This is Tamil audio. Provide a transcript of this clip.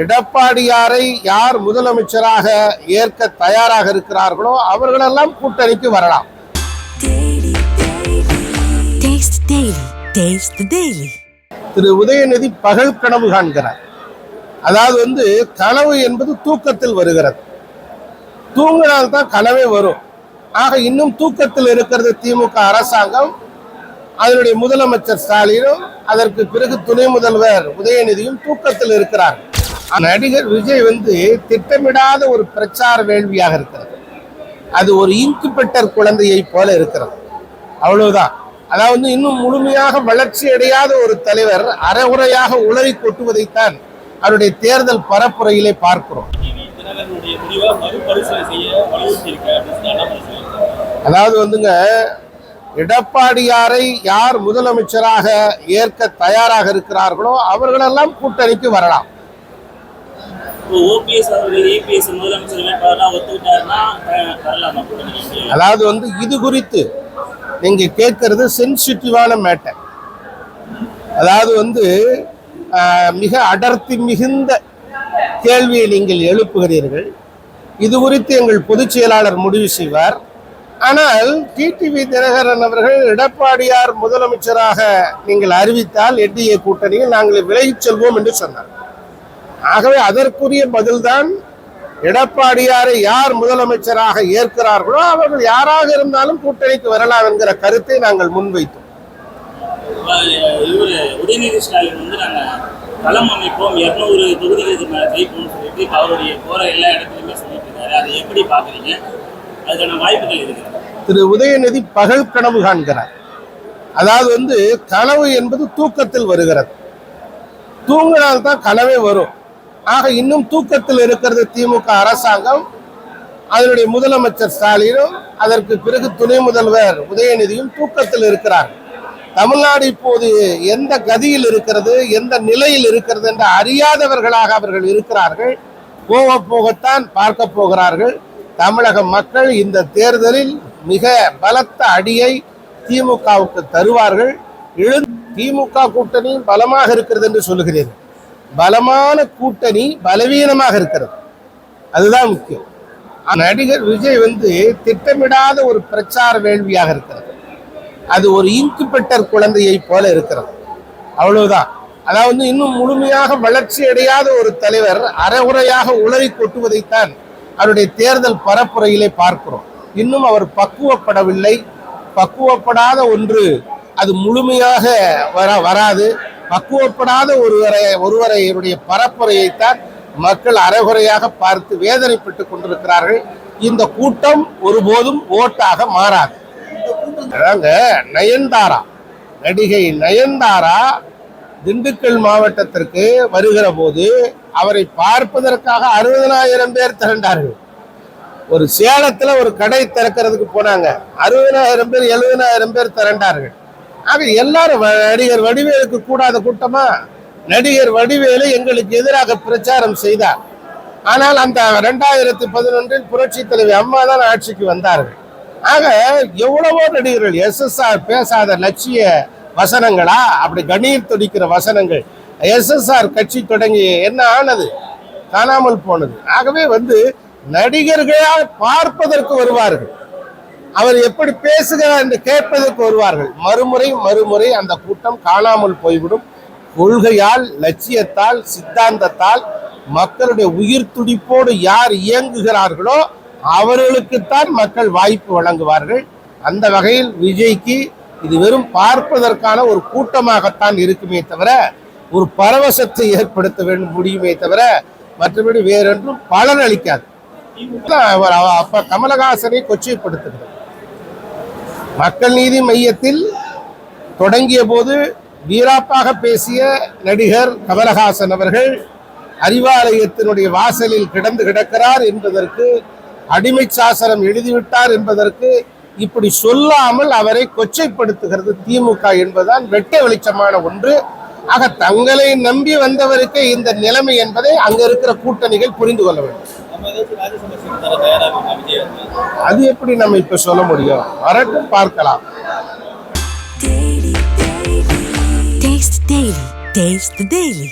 எடப்பாடியாரை யார் முதலமைச்சராக ஏற்க தயாராக இருக்கிறார்களோ அவர்களெல்லாம் கூட்டணிக்கு வரலாம். திரு உதயநிதி பகல் கனவு காண்கிறார். அதாவது வந்து கனவு என்பது தூக்கத்தில் வருகிறது. தூங்கினால் தான் கனவே வரும். ஆக இன்னும் தூக்கத்தில் இருக்கிறது திமுக அரசாங்கம். அதனுடைய முதலமைச்சர் ஸ்டாலினும் அதற்கு பிறகு துணை முதல்வர் உதயநிதியும் தூக்கத்தில் இருக்கிறார் நடிகர் விஜய் வந்து திட்டமிடாத ஒரு பிரச்சார வேள்வியாக இருக்கிறது. அது ஒரு இன்குபெட்டர் குழந்தையை போல இருக்கிறது. அவ்வளவுதான். அதாவது இன்னும் முழுமையாக வளர்ச்சி அடையாத ஒரு தலைவர் அரைகுறையாக உளறி கொட்டுவதைத்தான் அவருடைய தேர்தல் பரப்புரையிலே பார்க்கிறோம். அதாவது வந்துங்க எடப்பாடியாரை யார் முதலமைச்சராக ஏற்க தயாராக இருக்கிறார்களோ அவர்களெல்லாம் கூட்டணிக்கு வரலாம் இப்போ ஓபிஎஸ் அவர்கள் ஏபிஎஸ் முதலமைச்சர் வேட்பாளராக ஒத்துக்கிட்டாருன்னா அஹ், வரலாமா கூட்டணி அதாவது வந்து இது குறித்து நீங்க கேட்கறது சென்சிட்டிவான மேட்டர் அதாவது வந்து ஆஹ், மிக அடர்த்தி மிகுந்த கேள்வியை நீங்கள் எழுப்புகிறீர்கள். இது குறித்து எங்கள் பொதுச் செயலாளர் முடிவு செய்வார். ஆனால் டிடிவி தினகரன் அவர்கள் எடப்பாடியார் முதலமைச்சராக நீங்கள் அறிவித்தால் என்டிஏ கூட்டணியில் நாங்கள் விலகிச் செல்வோம் என்று சொன்னார். ஆகவே அதற்குரிய பதில்தான் எடப்பாடியாரை யார் முதலமைச்சராக ஏற்கிறார்களோ அவர்கள் யாராக இருந்தாலும் கூட்டணிக்கு வரலாம் என்கிற கருத்தை நாங்கள் முன்வைத்தோம். உதயநிதி ஸ்டாலின் வந்து நாங்கள் களம் அமைப்போம் இரநூறு தொகுதிகளுக்கு மேலே ஜெயிப்போம்னு சொல்லிட்டு இப்ப அவருடைய போற எல்லா இடத்துலையுமே சொல்லிட்டு இருக்காரு. அதை எப்படி பார்க்குறீங்க? அதுக்கான வாய்ப்புகள் இருக்குது திரு உதயநிதி பகல் கனவு காண்கிறார். அதாவது வந்து கனவு என்பது தூக்கத்தில் வருகிறது. தூங்கினால் தான் கனவே வரும். ஆக இன்னும் தூக்கத்தில் இருக்கிறது திமுக அரசாங்கம் அதனுடைய முதலமைச்சர் ஸ்டாலினும் அதற்கு பிறகு துணை முதல்வர் உதயநிதியும் தூக்கத்தில் இருக்கிறார். தமிழ்நாடு இப்போது எந்த கதியில் இருக்கிறது எந்த நிலையில் இருக்கிறது என்று அறியாதவர்களாக அவர்கள் இருக்கிறார்கள். போக போகத்தான் பார்க்க போகிறார்கள். தமிழக மக்கள் இந்த தேர்தலில் மிக பலத்த அடியை திமுகவுக்கு தருவார்கள். எழு திமுக கூட்டணி பலமாக இருக்கிறது என்று சொல்லுகிறீர்கள் பலமான கூட்டணி பலவீனமாக இருக்கிறது. அதுதான் முக்கியம். நடிகர் விஜய் வந்து திட்டமிடாத ஒரு பிரச்சார வேள்வியாக இருக்கிறது. அது ஒரு இன்குபெட்டர் குழந்தையை போல இருக்கிறது. அவ்வளவுதான். அதாவது இன்னும் முழுமையாக வளர்ச்சி அடையாத ஒரு தலைவர் அரைகுறையாக உளறி கொட்டுவதைத்தான் அவருடைய தேர்தல் பரப்புரையிலே பார்க்கிறோம். இன்னும் அவர் பக்குவப்படவில்லை. பக்குவப்படாத ஒன்று அது முழுமையாக வர வராது. பக்குவப்படாத ஒருவரை ஒருவரை பரப்புரையைத்தான் மக்கள் அரைகுறையாக பார்த்து வேதனைப்பட்டு கொண்டிருக்கிறார்கள். இந்த கூட்டம் ஒருபோதும் ஓட்டாக மாறாது. அதாங்க நயன்தாரா நடிகை நயன்தாரா திண்டுக்கல் மாவட்டத்திற்கு வருகிற போது அவரை பார்ப்பதற்காக அறுபதனாயிரம் பேர் திரண்டார்கள். ஒரு சேலத்துல ஒரு கடை திறக்கிறதுக்கு போனாங்க. அறுபதனாயிரம் பேர் எழுபதனாயிரம் பேர் திரண்டார்கள். ஆக எல்லாரும் வ- நடிகர் வடிவேலுக்கு கூடாத கூட்டமா? நடிகர் வடிவேலு எங்களுக்கு எதிராக பிரச்சாரம் செய்தார். ஆனால் அந்த ரெண்டாயிரத்தி பதினொன்றில் புரட்சி தலைவி அம்மா தான் ஆட்சிக்கு வந்தார்கள். ஆக எவ்வளவோ நடிகர்கள் எஸ்எஸ்ஆர் பேசாத லட்சிய வசனங்களா? அப்படி கணீர் துடிக்கிற வசனங்கள். எஸ்எஸ்ஆர் கட்சி தொடங்கி என்ன ஆனது? காணாமல் போனது. ஆகவே வந்து நடிகர்களால் பார்ப்பதற்கு வருவார்கள். அவர் எப்படி பேசுகிறார் என்று கேட்பதற்கு வருவார்கள். மறுமுறை மறுமுறை அந்த கூட்டம் காணாமல் போய்விடும். கொள்கையால் லட்சியத்தால் சித்தாந்தத்தால் மக்களுடைய உயிர் துடிப்போடு யார் இயங்குகிறார்களோ அவர்களுக்குத்தான் மக்கள் வாய்ப்பு வழங்குவார்கள். அந்த வகையில் விஜய்க்கு இது வெறும் பார்ப்பதற்கான ஒரு கூட்டமாகத்தான் இருக்குமே தவிர ஒரு பரவசத்தை ஏற்படுத்த வேண்டும் முடியுமே தவிர மற்றபடி வேறொன்றும் பலன் அளிக்காது அவர் அவ- அப்ப கமலஹாசனை கொச்சைப்படுத்துகிறார். மக்கள் நீதி மையத்தில் தொடங்கிய போது வீராப்பாக பேசிய நடிகர் கமலஹாசன் அவர்கள் அறிவாலயத்தினுடைய வாசலில் கிடந்து கிடக்கிறார் என்பதற்கு அடிமை சாசனம் எழுதிவிட்டார் என்பதற்கு இப்படி சொல்லாமல் அவரை கொச்சைப்படுத்துகிறது திமுக என்பதுதான் வெட்ட வெளிச்சமான ஒன்று. ஆக தங்களை நம்பி வந்தவருக்கு இந்த நிலைமை என்பதை அங்க இருக்கிற கூட்டணிகள் புரிந்து கொள்ள வேண்டும். அது எப்படி நம்ம இப்ப சொல்ல முடியும்? வரட்டும் பார்க்கலாம். Taste daily taste daily